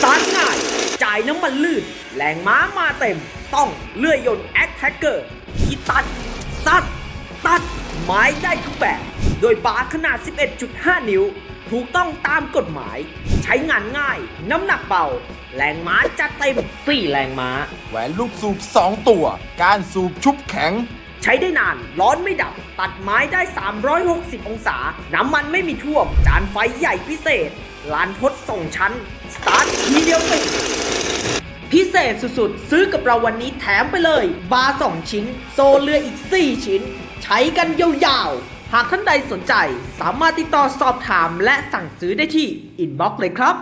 สตาร์ทง่าย จ่ายน้ำมันลื่น แรงม้ามาเต็ม ต้องเลื่อยยนต์แอคแท็กเกอร์ที่ตัด ตัด ตัด ไม้ได้ทุกแบบ โดยบาร์ขนาด 11.5 นิ้ว ถูกต้องตามกฎหมาย ใช้งานง่าย น้ำหนักเบา แรงม้าจัดเต็มสี่แรงม้า แหวนลูกสูบ 2 ตัว การสูบชุบแข็ง ใช้ได้นาน ร้อนไม่ดับ ตัดไม้ได้ 360 องศา น้ำมันไม่มีท่วม จานไฟใหญ่พิเศษ ลานทดส่งชั้น สตาร์ททีเดียวติดพิเศษสุดๆ ซื้อกับเราวันนี้แถมไปเลย บาร์2ชิ้น โซเรืออีก 4 ชิ้น ใช้กันยาวๆ หากท่านใดสนใจ สามารถติดต่อสอบถามและสั่งซื้อได้ที่อินบ็อกซ์เลยครับ